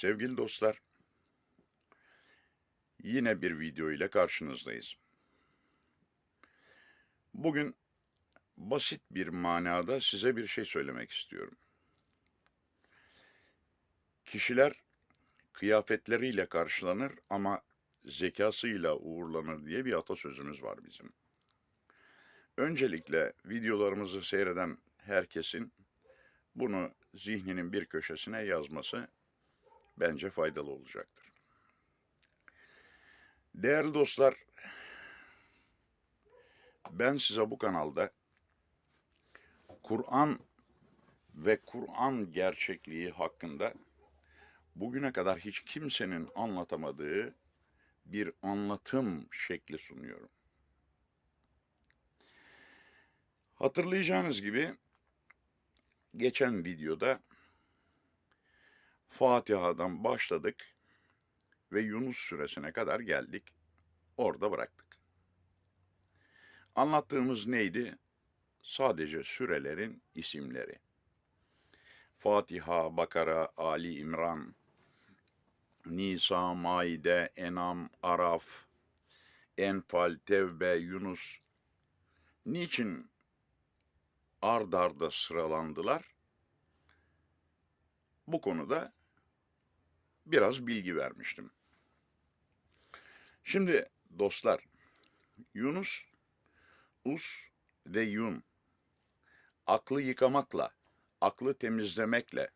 Sevgili dostlar, yine bir video ile karşınızdayız. Bugün basit bir manada size bir şey söylemek istiyorum. Kişiler kıyafetleriyle karşılanır ama zekasıyla uğurlanır diye bir atasözümüz var bizim. Öncelikle videolarımızı seyreden herkesin bunu zihninin bir köşesine yazması bence faydalı olacaktır. Değerli dostlar, ben size bu kanalda Kur'an ve Kur'an gerçekliği hakkında bugüne kadar hiç kimsenin anlatamadığı bir anlatım şekli sunuyorum. Hatırlayacağınız gibi geçen videoda Fatiha'dan başladık ve Yunus suresine kadar geldik. Orada bıraktık. Anlattığımız neydi? Sadece sürelerin isimleri. Fatiha, Bakara, Ali İmran, Nisa, Maide, Enam, Araf, Enfal, Tevbe, Yunus. Niçin ard arda sıralandılar? Bu konuda biraz bilgi vermiştim. Şimdi dostlar, Yunus, Us ve Yun aklı yıkamakla, aklı temizlemekle,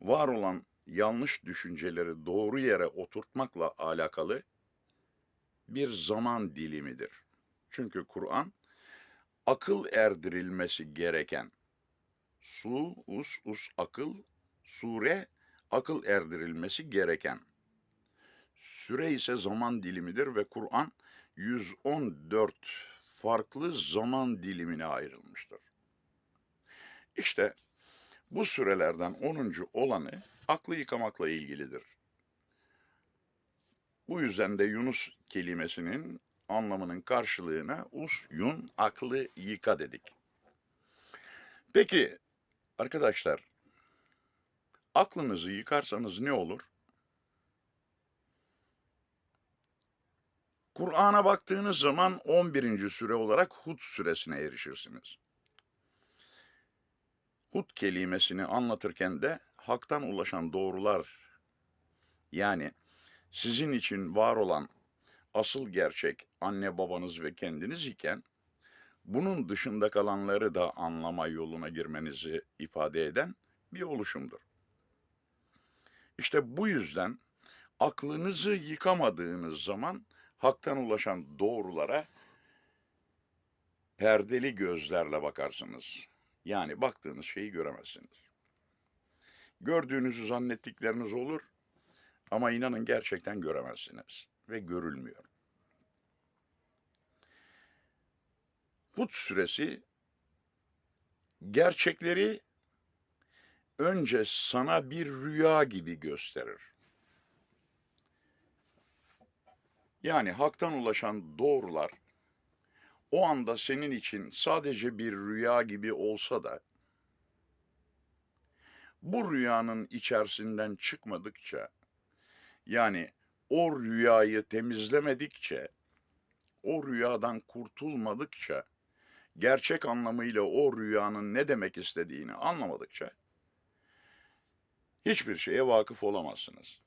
var olan yanlış düşünceleri doğru yere oturtmakla alakalı bir zaman dilimidir. Çünkü Kur'an akıl erdirilmesi gereken su, us, us akıl, sure akıl erdirilmesi gereken. Süre ise zaman dilimidir ve Kur'an 114 farklı zaman dilimine ayrılmıştır. İşte bu sürelerden 10. olanı aklı yıkamakla ilgilidir. Bu yüzden de Yunus kelimesinin anlamının karşılığına us, yun, aklı yıka dedik. Peki arkadaşlar, aklınızı yıkarsanız ne olur? Kur'an'a baktığınız zaman 11. süre olarak Hud süresine erişirsiniz. Hud kelimesini anlatırken de haktan ulaşan doğrular yani sizin için var olan asıl gerçek anne babanız ve kendiniz iken bunun dışında kalanları da anlama yoluna girmenizi ifade eden bir oluşumdur. İşte bu yüzden aklınızı yıkamadığınız zaman haktan ulaşan doğrulara perdeli gözlerle bakarsınız. Yani baktığınız şeyi göremezsiniz. Gördüğünüzü zannettikleriniz olur ama inanın gerçekten göremezsiniz ve görülmüyor. Hud suresi gerçekleri önce sana bir rüya gibi gösterir. Yani haktan ulaşan doğrular o anda senin için sadece bir rüya gibi olsa da bu rüyanın içerisinden çıkmadıkça yani o rüyayı temizlemedikçe o rüyadan kurtulmadıkça gerçek anlamıyla o rüyanın ne demek istediğini anlamadıkça hiçbir şeye vakıf olamazsınız.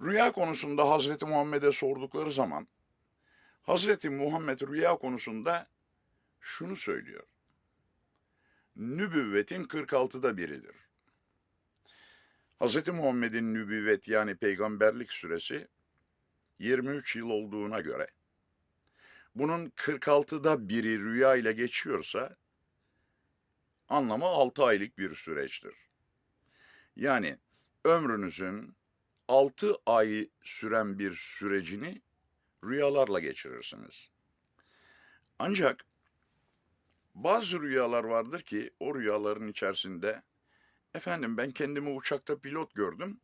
Rüya konusunda Hazreti Muhammed'e sordukları zaman Hazreti Muhammed rüya konusunda şunu söylüyor. Nübüvvetin 46'da biridir. Hazreti Muhammed'in nübüvvet yani peygamberlik süresi 23 yıl olduğuna göre bunun 46'da biri rüya ile geçiyorsa anlamı 6 aylık bir süreçtir. Yani ömrünüzün 6 ay süren bir sürecini rüyalarla geçirirsiniz. Ancak bazı rüyalar vardır ki o rüyaların içerisinde efendim ben kendimi uçakta pilot gördüm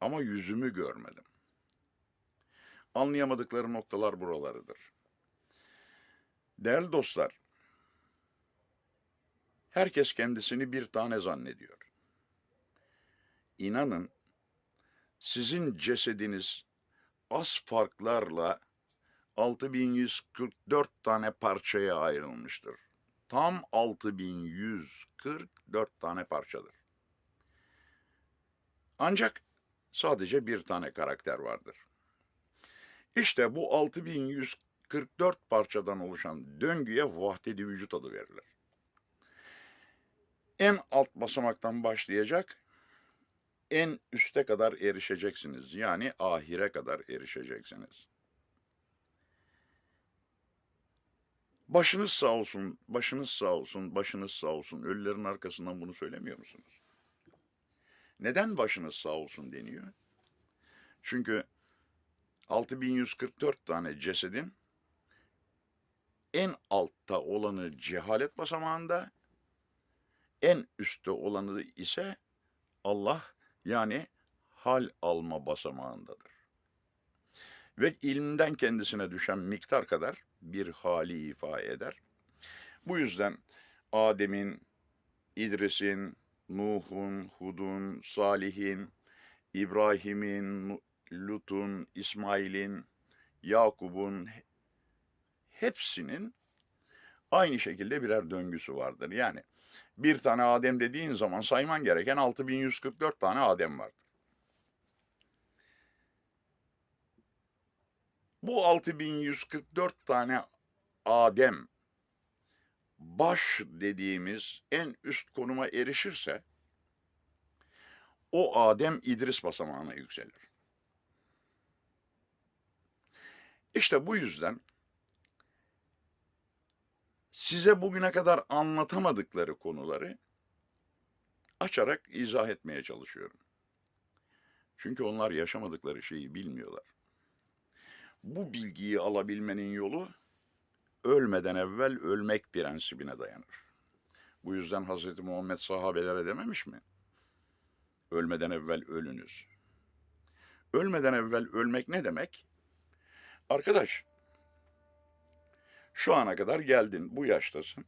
ama yüzümü görmedim. Anlayamadıkları noktalar buralarıdır. Değerli dostlar, herkes kendisini bir tane zannediyor. İnanın sizin cesediniz az farklarla 6144 tane parçaya ayrılmıştır. Tam 6144 tane parçadır. Ancak sadece bir tane karakter vardır. İşte bu 6144 parçadan oluşan döngüye vahdedi vücut adı verilir. En alt basamaktan başlayacak, en üste kadar erişeceksiniz. Yani ahire kadar erişeceksiniz. Başınız sağ olsun, başınız sağ olsun, başınız sağ olsun. Ölülerin arkasından bunu söylemiyor musunuz? Neden başınız sağ olsun deniyor? Çünkü 6144 tane cesedin en altta olanı cehalet basamağında, en üstte olanı ise Allah yani hal alma basamağındadır. Ve ilmden kendisine düşen miktar kadar bir hali ifade eder. Bu yüzden Adem'in, İdris'in, Nuh'un, Hud'un, Salih'in, İbrahim'in, Lut'un, İsmail'in, Yakub'un hepsinin aynı şekilde birer döngüsü vardır. Yani bir tane Adem dediğin zaman sayman gereken 6144 tane Adem vardır. Bu 6144 tane Adem baş dediğimiz en üst konuma erişirse o Adem İdris basamağına yükselir. İşte bu yüzden size bugüne kadar anlatamadıkları konuları açarak izah etmeye çalışıyorum. Çünkü onlar yaşamadıkları şeyi bilmiyorlar. Bu bilgiyi alabilmenin yolu ölmeden evvel ölmek prensibine dayanır. Bu yüzden Hz. Muhammed sahabelere dememiş mi? Ölmeden evvel ölünüz. Ölmeden evvel ölmek ne demek? Arkadaş, şu ana kadar geldin, bu yaştasın.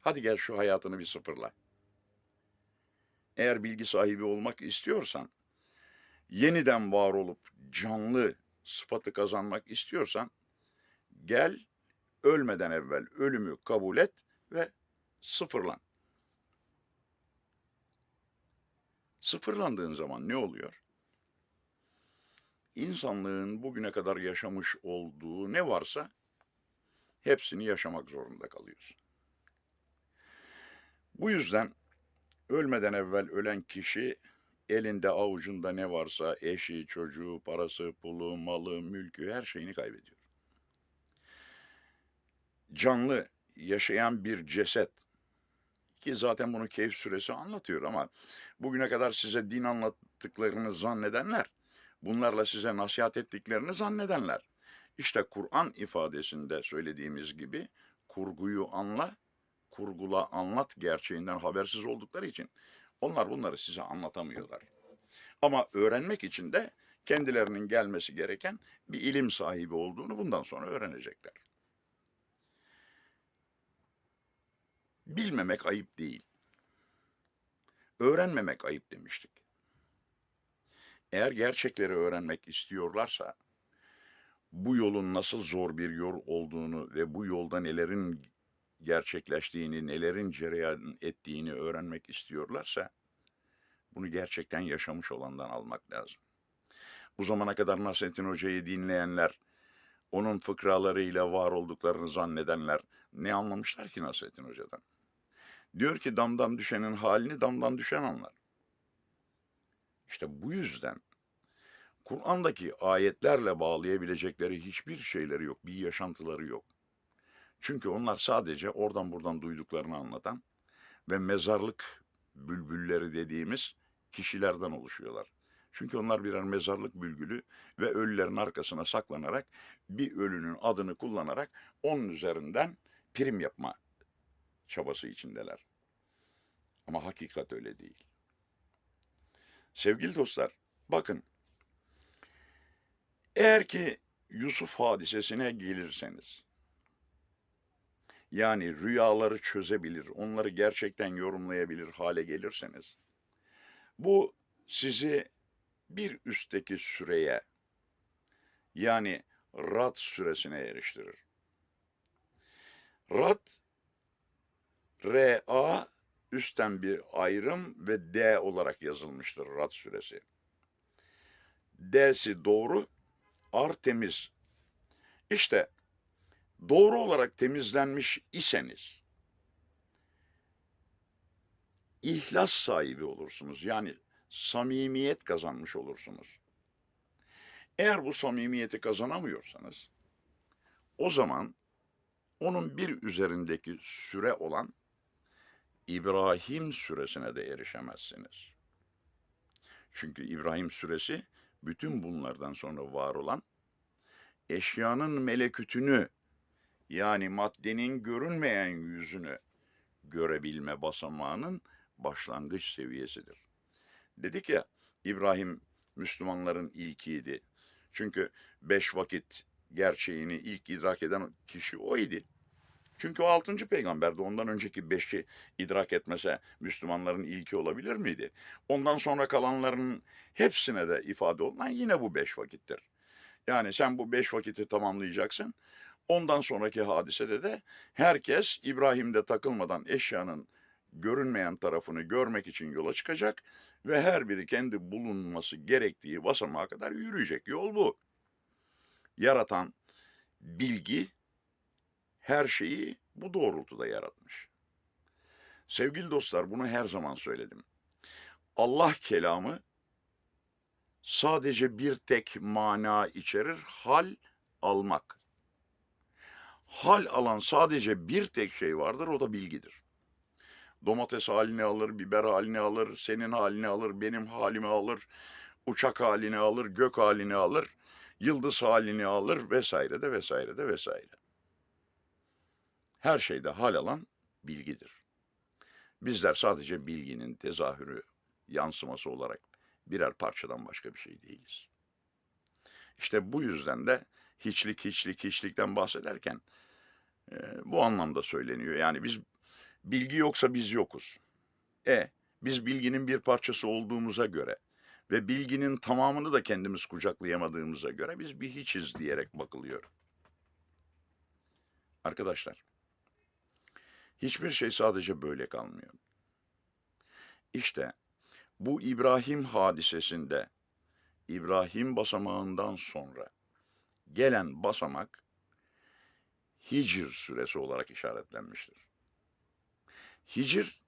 Hadi gel şu hayatını bir sıfırla. Eğer bilgi sahibi olmak istiyorsan, yeniden var olup canlı sıfatı kazanmak istiyorsan, gel ölmeden evvel ölümü kabul et ve sıfırlan. Sıfırlandığın zaman ne oluyor? İnsanlığın bugüne kadar yaşamış olduğu ne varsa hepsini yaşamak zorunda kalıyorsun. Bu yüzden ölmeden evvel ölen kişi elinde avucunda ne varsa eşi, çocuğu, parası, pulu, malı, mülkü her şeyini kaybediyor. Canlı yaşayan bir ceset ki zaten bunu Keyif Suresi anlatıyor ama bugüne kadar size din anlattıklarını zannedenler, bunlarla size nasihat ettiklerini zannedenler. İşte Kur'an ifadesinde söylediğimiz gibi kurguyu anla, kurgula anlat gerçeğinden habersiz oldukları için onlar bunları size anlatamıyorlar. Ama öğrenmek için de kendilerinin gelmesi gereken bir ilim sahibi olduğunu bundan sonra öğrenecekler. Bilmemek ayıp değil. Öğrenmemek ayıp demiştik. Eğer gerçekleri öğrenmek istiyorlarsa bu yolun nasıl zor bir yol olduğunu ve bu yolda nelerin gerçekleştiğini, nelerin cereyan ettiğini öğrenmek istiyorlarsa bunu gerçekten yaşamış olandan almak lazım. Bu zamana kadar Nasrettin Hoca'yı dinleyenler, onun fıkralarıyla var olduklarını zannedenler ne anlamışlar ki Nasrettin Hoca'dan? Diyor ki damdan düşenin halini damdan düşen anlar. İşte bu yüzden Kur'an'daki ayetlerle bağlayabilecekleri hiçbir şeyleri yok, bir yaşantıları yok. Çünkü onlar sadece oradan buradan duyduklarını anlatan ve mezarlık bülbülleri dediğimiz kişilerden oluşuyorlar. Çünkü onlar birer mezarlık bülbülü ve ölülerin arkasına saklanarak bir ölünün adını kullanarak onun üzerinden prim yapma çabası içindeler. Ama hakikat öyle değil. Sevgili dostlar, bakın eğer ki Yusuf hadisesine gelirseniz, yani rüyaları çözebilir, onları gerçekten yorumlayabilir hale gelirseniz, bu sizi bir üstteki süreye yani Rad süresine eriştirir. Rad R-A üstten bir ayrım ve D olarak yazılmıştır Rad süresi. D'si doğru, Artemiz. İşte doğru olarak temizlenmiş iseniz ihlas sahibi olursunuz. Yani samimiyet kazanmış olursunuz. Eğer bu samimiyeti kazanamıyorsanız o zaman onun bir üzerindeki süre olan İbrahim süresine de erişemezsiniz. Çünkü İbrahim süresi bütün bunlardan sonra var olan eşyanın melekütünü yani maddenin görünmeyen yüzünü görebilme basamağının başlangıç seviyesidir. Dedik ya İbrahim Müslümanların ilkiydi. Çünkü beş vakit gerçeğini ilk idrak eden kişi o idi. Çünkü o altıncı peygamberdi. Ondan önceki beşi idrak etmese Müslümanların ilki olabilir miydi? Ondan sonra kalanların hepsine de ifade olunan yine bu beş vakittir. Yani sen bu beş vakiti tamamlayacaksın. Ondan sonraki hadisede de herkes İbrahim'de takılmadan eşyanın görünmeyen tarafını görmek için yola çıkacak ve her biri kendi bulunması gerektiği basamağa kadar yürüyecek. Yol bu. Yaratan bilgi her şeyi bu doğrultuda yaratmış. Sevgili dostlar bunu her zaman söyledim. Allah kelamı sadece bir tek mana içerir, hal almak. Hal alan sadece bir tek şey vardır, o da bilgidir. Domates halini alır, biber halini alır, senin halini alır, benim halimi alır, uçak halini alır, gök halini alır, yıldız halini alır vesaire de vesaire de vesaire. Her şeyde hal alan bilgidir. Bizler sadece bilginin tezahürü, yansıması olarak birer parçadan başka bir şey değiliz. İşte bu yüzden de hiçlik, hiçlik, hiçlikten bahsederken e, bu anlamda söyleniyor. Yani biz bilgi yoksa biz yokuz. E biz bilginin bir parçası olduğumuza göre ve bilginin tamamını da kendimiz kucaklayamadığımıza göre biz bir hiçiz diyerek bakılıyor. Arkadaşlar, hiçbir şey sadece böyle kalmıyor. İşte bu İbrahim hadisesinde İbrahim basamağından sonra gelen basamak Hicr süresi olarak işaretlenmiştir. Hicr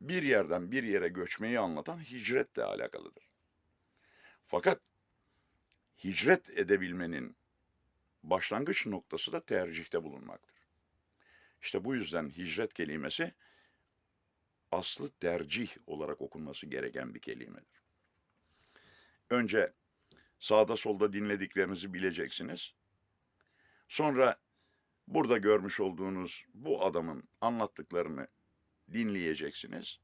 bir yerden bir yere göçmeyi anlatan hicretle alakalıdır. Fakat hicret edebilmenin başlangıç noktası da tercihte bulunmaktır. İşte bu yüzden hicret kelimesi aslı tercih olarak okunması gereken bir kelimedir. Önce sağda solda dinlediklerinizi bileceksiniz. Sonra burada görmüş olduğunuz bu adamın anlattıklarını dinleyeceksiniz.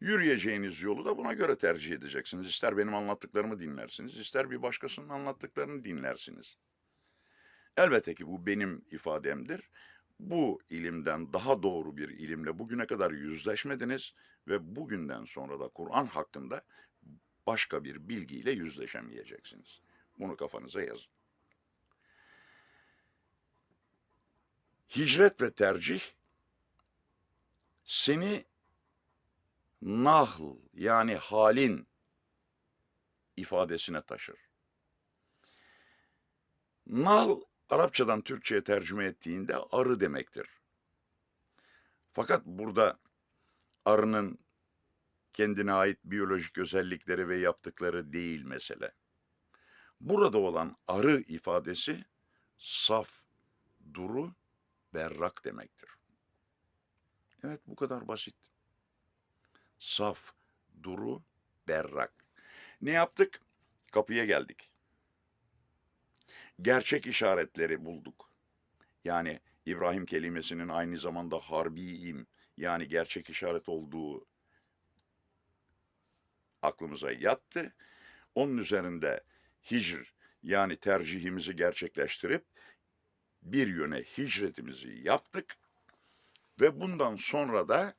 Yürüyeceğiniz yolu da buna göre tercih edeceksiniz. İster benim anlattıklarımı dinlersiniz, ister bir başkasının anlattıklarını dinlersiniz. Elbette ki bu benim ifademdir. Bu ilimden daha doğru bir ilimle bugüne kadar yüzleşmediniz ve bugünden sonra da Kur'an hakkında başka bir bilgiyle yüzleşemeyeceksiniz. Bunu kafanıza yazın. Hicret ve tercih seni nahl yani halin ifadesine taşır. Nahl Arapçadan Türkçe'ye tercüme ettiğinde arı demektir. Fakat burada arının kendine ait biyolojik özellikleri ve yaptıkları değil mesele. Burada olan arı ifadesi saf, duru, berrak demektir. Evet bu kadar basit. Saf, duru, berrak. Ne yaptık? Kapıya geldik. Gerçek işaretleri bulduk. Yani İbrahim kelimesinin aynı zamanda harbiyim yani gerçek işaret olduğu aklımıza yattı. Onun üzerinde hicr yani tercihimizi gerçekleştirip bir yöne hicretimizi yaptık ve bundan sonra da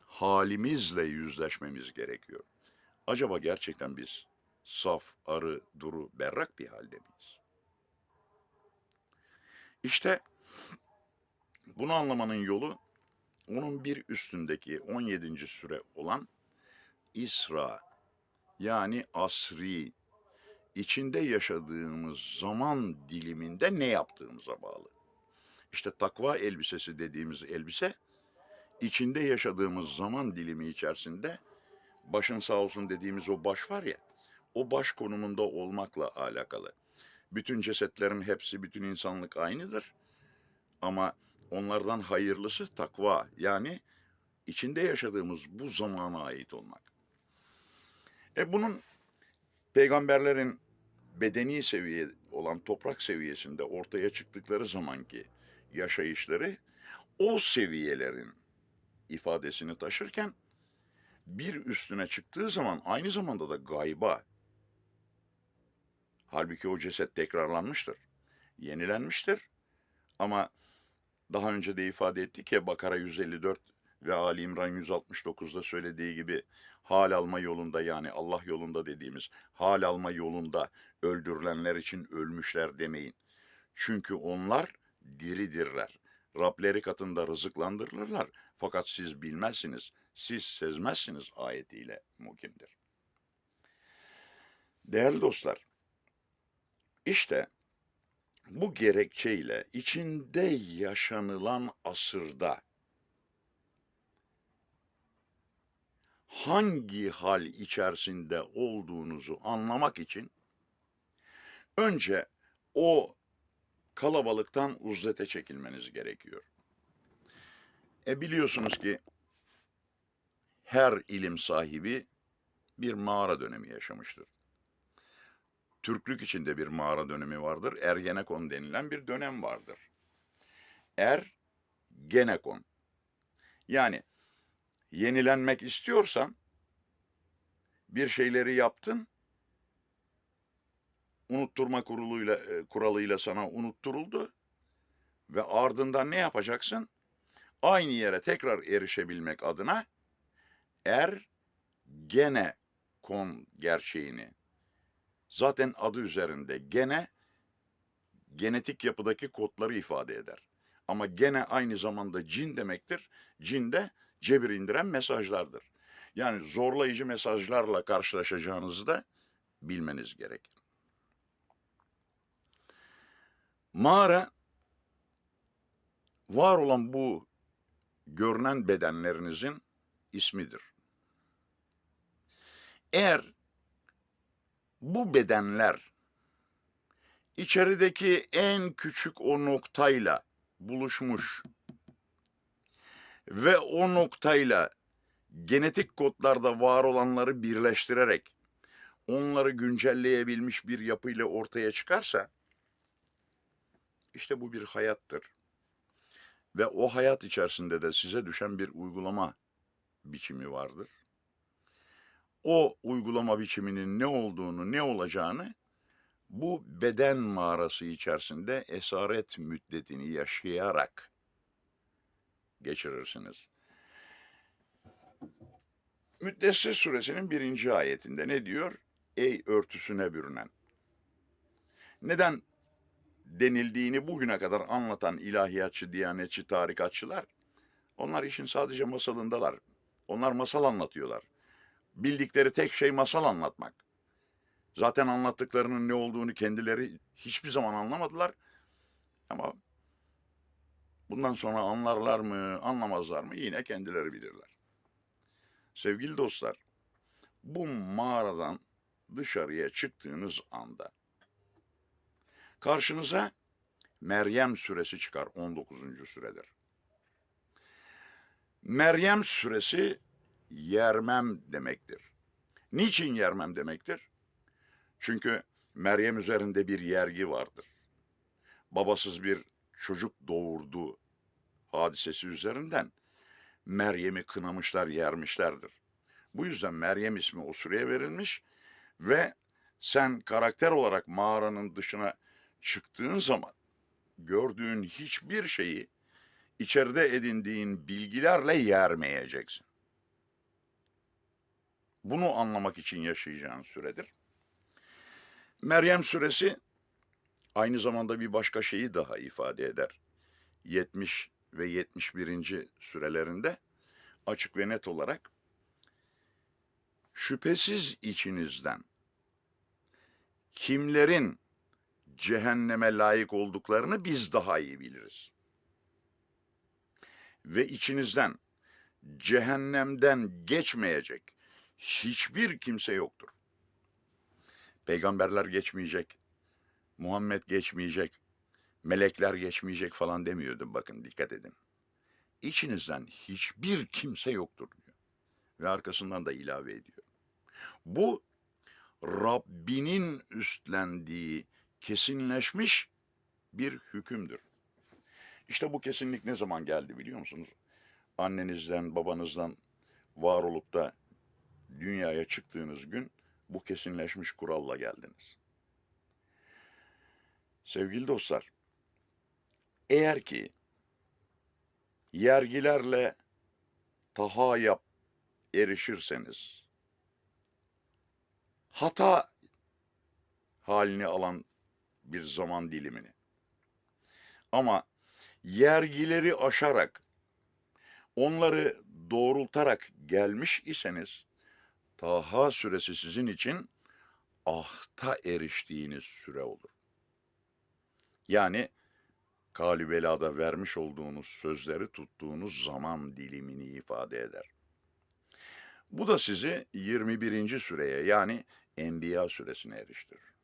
halimizle yüzleşmemiz gerekiyor. Acaba gerçekten biz saf, arı, duru, berrak bir halde miyiz? İşte bunu anlamanın yolu onun bir üstündeki 17. süre olan İsra yani asri içinde yaşadığımız zaman diliminde ne yaptığımıza bağlı. İşte takva elbisesi dediğimiz elbise içinde yaşadığımız zaman dilimi içerisinde başın sağ olsun dediğimiz o baş var ya o baş konumunda olmakla alakalı. Bütün cesetlerin hepsi bütün insanlık aynıdır. Ama onlardan hayırlısı takva yani içinde yaşadığımız bu zamana ait olmak. E bunun peygamberlerin bedeni seviye olan toprak seviyesinde ortaya çıktıkları zamanki yaşayışları o seviyelerin ifadesini taşırken bir üstüne çıktığı zaman aynı zamanda da gayba. Halbuki o ceset tekrarlanmıştır, yenilenmiştir. Ama daha önce de ifade ettik ya Bakara 154 ve Ali İmran 169'da söylediği gibi hal alma yolunda yani Allah yolunda dediğimiz hal alma yolunda öldürülenler için ölmüşler demeyin. Çünkü onlar diridirler. Rableri katında rızıklandırılırlar. Fakat siz bilmezsiniz, siz sezmezsiniz ayetiyle mukimdir. Değerli dostlar, işte bu gerekçeyle içinde yaşanılan asırda hangi hal içerisinde olduğunuzu anlamak için önce o kalabalıktan uzlete çekilmeniz gerekiyor. E biliyorsunuz ki her ilim sahibi bir mağara dönemi yaşamıştır. Türklük içinde bir mağara dönemi vardır. Ergenekon denilen bir dönem vardır. Er, genekon. Yani yenilenmek istiyorsan bir şeyleri yaptın, unutturma kuruluyla, e, kuralıyla sana unutturuldu ve ardından ne yapacaksın? Aynı yere tekrar erişebilmek adına er gene kon gerçeğini zaten adı üzerinde gene genetik yapıdaki kodları ifade eder. Ama gene aynı zamanda cin demektir. Cin de cebir indiren mesajlardır. Yani zorlayıcı mesajlarla karşılaşacağınızı da bilmeniz gerekir. Mağara var olan bu görünen bedenlerinizin ismidir. Eğer bu bedenler içerideki en küçük o noktayla buluşmuş ve o noktayla genetik kodlarda var olanları birleştirerek onları güncelleyebilmiş bir yapıyla ortaya çıkarsa işte bu bir hayattır. Ve o hayat içerisinde de size düşen bir uygulama biçimi vardır. O uygulama biçiminin ne olduğunu, ne olacağını bu beden mağarası içerisinde esaret müddetini yaşayarak geçirirsiniz. Müddessir suresinin birinci ayetinde ne diyor? Ey örtüsüne bürünen. Neden denildiğini bugüne kadar anlatan ilahiyatçı, diyanetçi, tarikatçılar, onlar işin sadece masalındalar. Onlar masal anlatıyorlar. Bildikleri tek şey masal anlatmak. Zaten anlattıklarının ne olduğunu kendileri hiçbir zaman anlamadılar. Ama bundan sonra anlarlar mı, anlamazlar mı yine kendileri bilirler. Sevgili dostlar, bu mağaradan dışarıya çıktığınız anda karşınıza Meryem suresi çıkar 19. süredir. Meryem suresi yermem demektir. Niçin yermem demektir? Çünkü Meryem üzerinde bir yergi vardır. Babasız bir çocuk doğurdu hadisesi üzerinden Meryem'i kınamışlar, yermişlerdir. Bu yüzden Meryem ismi o süreye verilmiş ve sen karakter olarak mağaranın dışına çıktığın zaman gördüğün hiçbir şeyi içeride edindiğin bilgilerle yermeyeceksin. Bunu anlamak için yaşayacağın süredir. Meryem suresi aynı zamanda bir başka şeyi daha ifade eder. 70 ve 71. sürelerinde açık ve net olarak şüphesiz içinizden kimlerin cehenneme layık olduklarını biz daha iyi biliriz. Ve içinizden cehennemden geçmeyecek hiçbir kimse yoktur. Peygamberler geçmeyecek, Muhammed geçmeyecek, melekler geçmeyecek falan demiyordu bakın dikkat edin. İçinizden hiçbir kimse yoktur diyor. Ve arkasından da ilave ediyor. Bu Rabbinin üstlendiği kesinleşmiş bir hükümdür. İşte bu kesinlik ne zaman geldi biliyor musunuz? Annenizden, babanızdan var olup da dünyaya çıktığınız gün bu kesinleşmiş kuralla geldiniz. Sevgili dostlar, eğer ki yergilerle taha yap erişirseniz, hata halini alan bir zaman dilimini ama yergileri aşarak onları doğrultarak gelmiş iseniz Taha süresi sizin için ahta eriştiğiniz süre olur. Yani Kalibela'da vermiş olduğunuz sözleri tuttuğunuz zaman dilimini ifade eder. Bu da sizi 21. süreye yani Enbiya süresine eriştirir.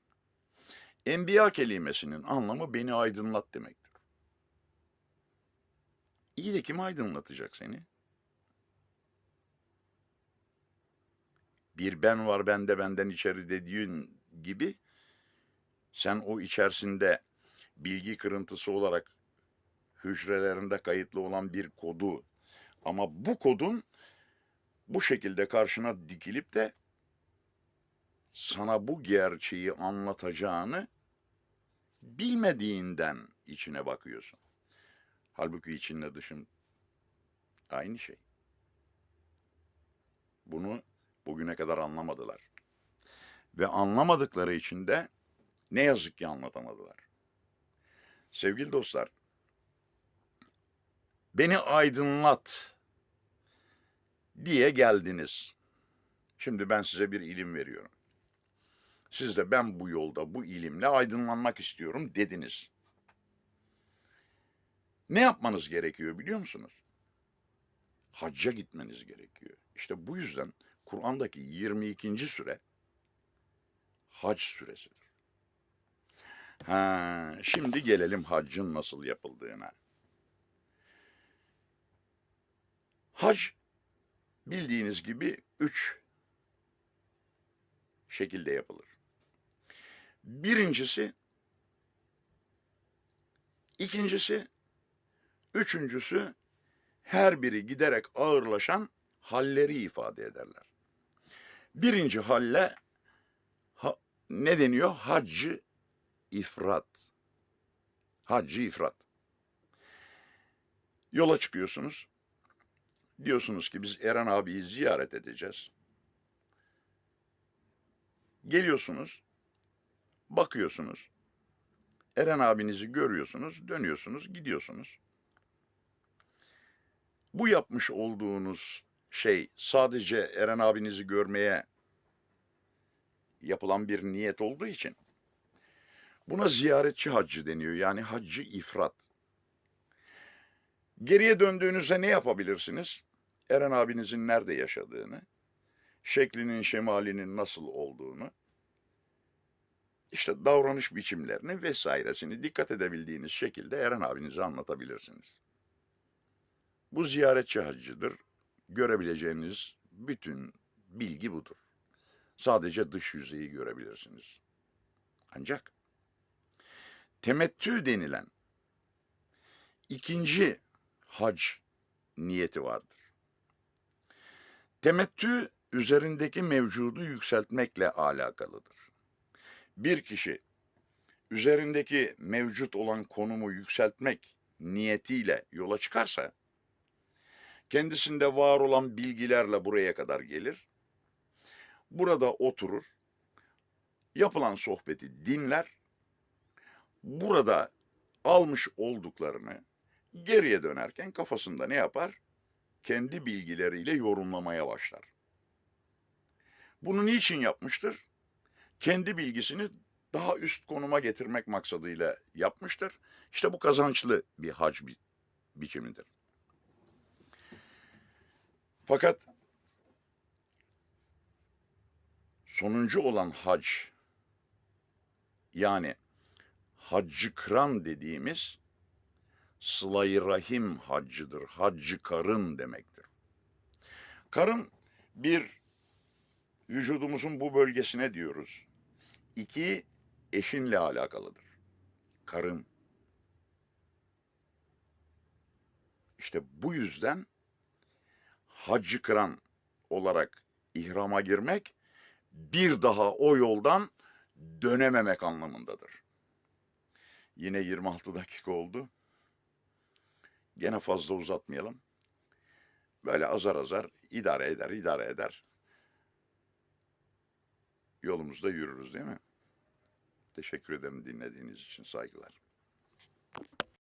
Enbiya kelimesinin anlamı beni aydınlat demektir. İyi de kim aydınlatacak seni? Bir ben var bende benden içeri dediğin gibi sen o içerisinde bilgi kırıntısı olarak hücrelerinde kayıtlı olan bir kodu ama bu kodun bu şekilde karşına dikilip de sana bu gerçeği anlatacağını bilmediğinden içine bakıyorsun. Halbuki içinle dışın aynı şey. Bunu bugüne kadar anlamadılar. Ve anlamadıkları için de ne yazık ki anlatamadılar. Sevgili dostlar, beni aydınlat diye geldiniz. Şimdi ben size bir ilim veriyorum. Siz de ben bu yolda bu ilimle aydınlanmak istiyorum dediniz. Ne yapmanız gerekiyor biliyor musunuz? Hacca gitmeniz gerekiyor. İşte bu yüzden Kur'an'daki 22. süre hac süresidir. Ha, şimdi gelelim haccın nasıl yapıldığına. Hac bildiğiniz gibi üç şekilde yapılır. Birincisi, ikincisi, üçüncüsü her biri giderek ağırlaşan halleri ifade ederler. Birinci halle ha, ne deniyor? Haccı ifrat. Haccı ifrat. Yola çıkıyorsunuz. Diyorsunuz ki biz Eren abiyi ziyaret edeceğiz. Geliyorsunuz. Bakıyorsunuz. Eren abinizi görüyorsunuz, dönüyorsunuz, gidiyorsunuz. Bu yapmış olduğunuz şey sadece Eren abinizi görmeye yapılan bir niyet olduğu için buna ziyaretçi haccı deniyor. Yani haccı ifrat. Geriye döndüğünüzde ne yapabilirsiniz? Eren abinizin nerede yaşadığını, şeklinin, şemalinin nasıl olduğunu, işte davranış biçimlerini vesairesini dikkat edebildiğiniz şekilde Eren abinize anlatabilirsiniz. Bu ziyaretçi haccıdır. Görebileceğiniz bütün bilgi budur. Sadece dış yüzeyi görebilirsiniz. Ancak temettü denilen ikinci hac niyeti vardır. Temettü üzerindeki mevcudu yükseltmekle alakalıdır. Bir kişi üzerindeki mevcut olan konumu yükseltmek niyetiyle yola çıkarsa kendisinde var olan bilgilerle buraya kadar gelir. Burada oturur. yapılan sohbeti dinler. Burada almış olduklarını geriye dönerken kafasında ne yapar? Kendi bilgileriyle yorumlamaya başlar. Bunu niçin yapmıştır? Kendi bilgisini daha üst konuma getirmek maksadıyla yapmıştır. İşte bu kazançlı bir hac bi- biçimidir. Fakat sonuncu olan hac yani haccı kıran dediğimiz sıla-i rahim haccıdır. Haccı karın demektir. Karın bir vücudumuzun bu bölgesine diyoruz. İki eşinle alakalıdır. Karın. İşte bu yüzden haccı kıran olarak ihrama girmek bir daha o yoldan dönememek anlamındadır. Yine 26 dakika oldu. Gene fazla uzatmayalım. Böyle azar azar idare eder, idare eder. Yolumuzda yürürüz değil mi? Teşekkür ederim dinlediğiniz için saygılar.